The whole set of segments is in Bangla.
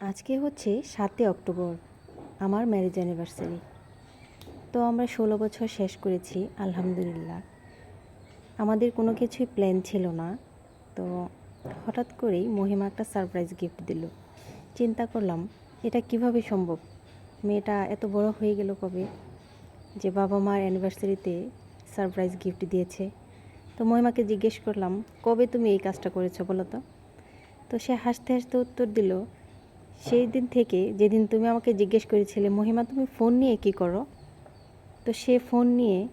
আজকে হচ্ছে সাতই অক্টোবর, আমার ম্যারেজ অ্যানিভার্সারি তো আমরা ষোলো বছর শেষ করেছি, আলহামদুলিল্লাহ। আমাদের কোনো কিছুই প্ল্যান ছিল না, তো হঠাৎ করেই মহিমা একটা সারপ্রাইজ গিফট দিল। চিন্তা করলাম, এটা কীভাবে সম্ভব? মেয়েটা এত বড় হয়ে গেল কবে? যে বাবা মার অ্যানিভার্সারিতে সারপ্রাইজ গিফট দিয়েছে। তো মহিমাকে জিজ্ঞেস করলাম, কবে তুমি এই কাজটা করেছ বলো তো? তো সে হাসতে হাসতে উত্তর দিল সেই দিন থেকে যেদিন তুমি আমাকে জিজ্ঞেস করেছিলে, মহিমা, তুমি ফোন নিয়ে কি করো? তো সে ফোন নিয়ে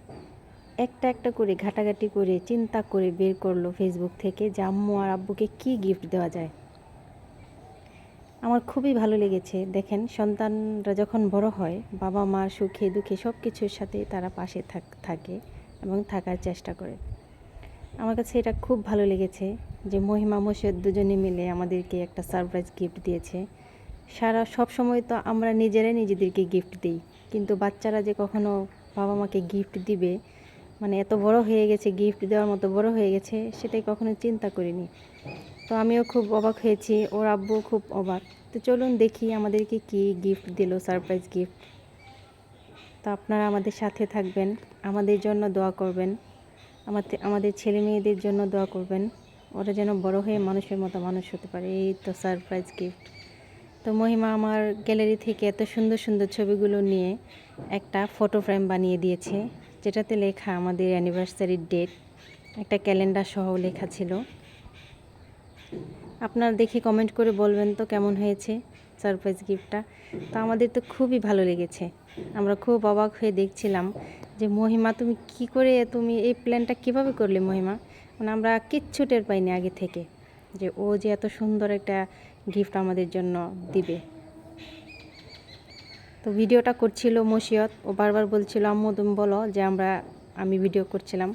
একটা একটা করে ঘাটাঘাটি করে, চিন্তা করে বের করল ফেসবুক থেকে যে আম্মু আর আব্বুকে কি গিফট দেওয়া যায়। আমার খুবই ভালো লেগেছে। দেখেন, সন্তানরা যখন বড় হয়, বাবা মার সুখে দুঃখে সব কিছুর সাথে তারা পাশে থাক, থাকে এবং থাকার চেষ্টা করে। আমার কাছে এটা খুব ভালো লেগেছে যে মহিমা মসজিদ দুজনে মিলে আমাদেরকে একটা সারপ্রাইজ গিফট দিয়েছে। সারা সব সময় তো আমরা নিজেরাই নিজেদেরকে গিফট দিই। কিন্তু বাচ্চারা যে কখনো বাবা মাকে গিফট দিবে মানে এত বড় হয়ে গেছে গিফট দেওয়ার মতো বড় হয়ে গেছে, সেটাই কখনো চিন্তা করিনি। তো আমিও খুব অবাক হয়েছি, ওর আব্বু খুব অবাক। তো চলুন দেখি আমাদেরকে কি গিফট দিল সারপ্রাইজ গিফট তো আপনারা আমাদের সাথে থাকবেন, আমাদের জন্য দোয়া করবেন আমাদের আমাদের ছেলে মেয়েদের জন্য দোয়া করবেন, ওরা যেন বড় হয়ে মানুষের মতো মানুষ হতে পারে, এই তো সারপ্রাইজ গিফট তো মহিমা আমার গ্যালারি থেকে এত সুন্দর সুন্দর ছবিগুলো নিয়ে একটা ফটো ফ্রেম বানিয়ে দিয়েছে, যেটাতে লেখা আমাদের অ্যানিভার্সারির ডেট একটা ক্যালেন্ডার সহ লেখা ছিল। আপনারা দেখে কমেন্ট করে বলবেন তো কেমন হয়েছে সারপ্রাইজ গিফটটা তো আমাদের তো খুবই ভালো লেগেছে। আমরা খুব অবাক হয়ে দেখছিলাম যে, মহিমা, তুমি কি করে, তুমি এই প্ল্যানটা কীভাবে করলে মহিমা? মানে আমরা কিচ্ছু টের পাইনি আগে থেকে যে, ও যে এত সুন্দর একটা গিফট আমাদের জন্য দিবে। তো ভিডিওটা করছিল মসিয়ত, ও বারবার বলছিল, আম্মু বলো যে আমরা, আমি ভিডিও করছিলাম।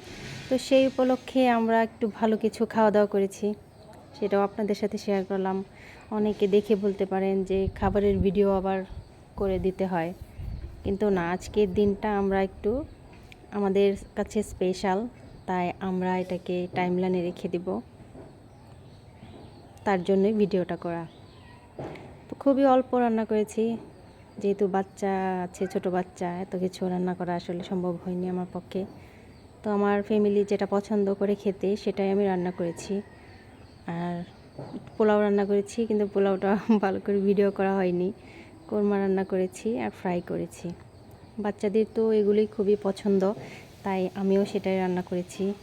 তো সেই উপলক্ষে আমরা একটু ভালো কিছু খাওয়া দাওয়া করেছি, সেটাও আপনাদের সাথে শেয়ার করলাম। অনেকে দেখে বলতে পারেন যে খাবারের ভিডিও আবার করে দিতে হয়। কিন্তু না, আজকের দিনটা আমরা একটু আমাদের কাছে স্পেশাল তাই আমরা এটাকে টাইমলাইনে রেখে দিব। তার জন্যই ভিডিওটা করা। খুবই অল্প রান্না করেছি। যেহেতু বাচ্চা আছে, ছোট বাচ্চা, এত কিছু রান্না করা আসলে সম্ভব হয়নি আমার পক্ষে। তো আমার ফ্যামিলি যেটা পছন্দ করে খেতে, সেটাই আমি রান্না করেছি। আর পোলাও রান্না করেছি, কিন্তু পোলাওটা ভালো করে ভিডিও করা হয়নি। কোরমা রান্না করেছি আর ফ্রাই করেছি। বাচ্চাদের তো এগুলোই খুবই পছন্দ, তাই আমিও সেটাই রান্না করেছি।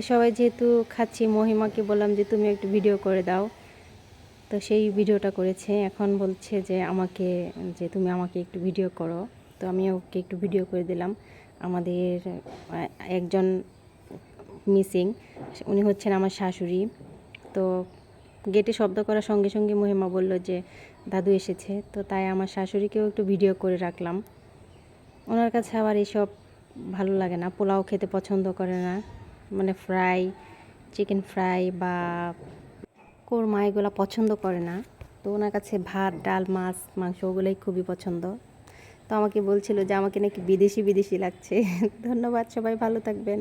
তো সবাই যেহেতু খাচ্ছি, মহিমাকে বললাম যে তুমি একটু ভিডিও করে দাও। তো সেই ভিডিওটা করেছে। এখন বলছে যে আমাকে, যে তুমি আমাকে একটু ভিডিও করো। তো আমি ওকে একটু ভিডিও করে দিলাম। আমাদের একজন মিসিং উনি হচ্ছেন আমার শাশুড়ি। তো গেটে শব্দ করার সঙ্গে সঙ্গে মহিমা বলল যে, দাদু এসেছে। তো তাই আমার শাশুড়িকেও একটু ভিডিও করে রাখলাম। ওনার কাছে আবার এসব ভালো লাগে না। পোলাও খেতে পছন্দ করে না। মানে ফ্রাই চিকেন ফ্রাই বা কোরমা এগুলো পছন্দ করে না। তো ওনার কাছে ভাত, ডাল, মাছ, মাংস ওগুলোই খুবই পছন্দ। তো আমাকে বলছিল যে আমাকে নাকি বিদেশি বিদেশি লাগছে। ধন্যবাদ, সবাই ভালো থাকবেন।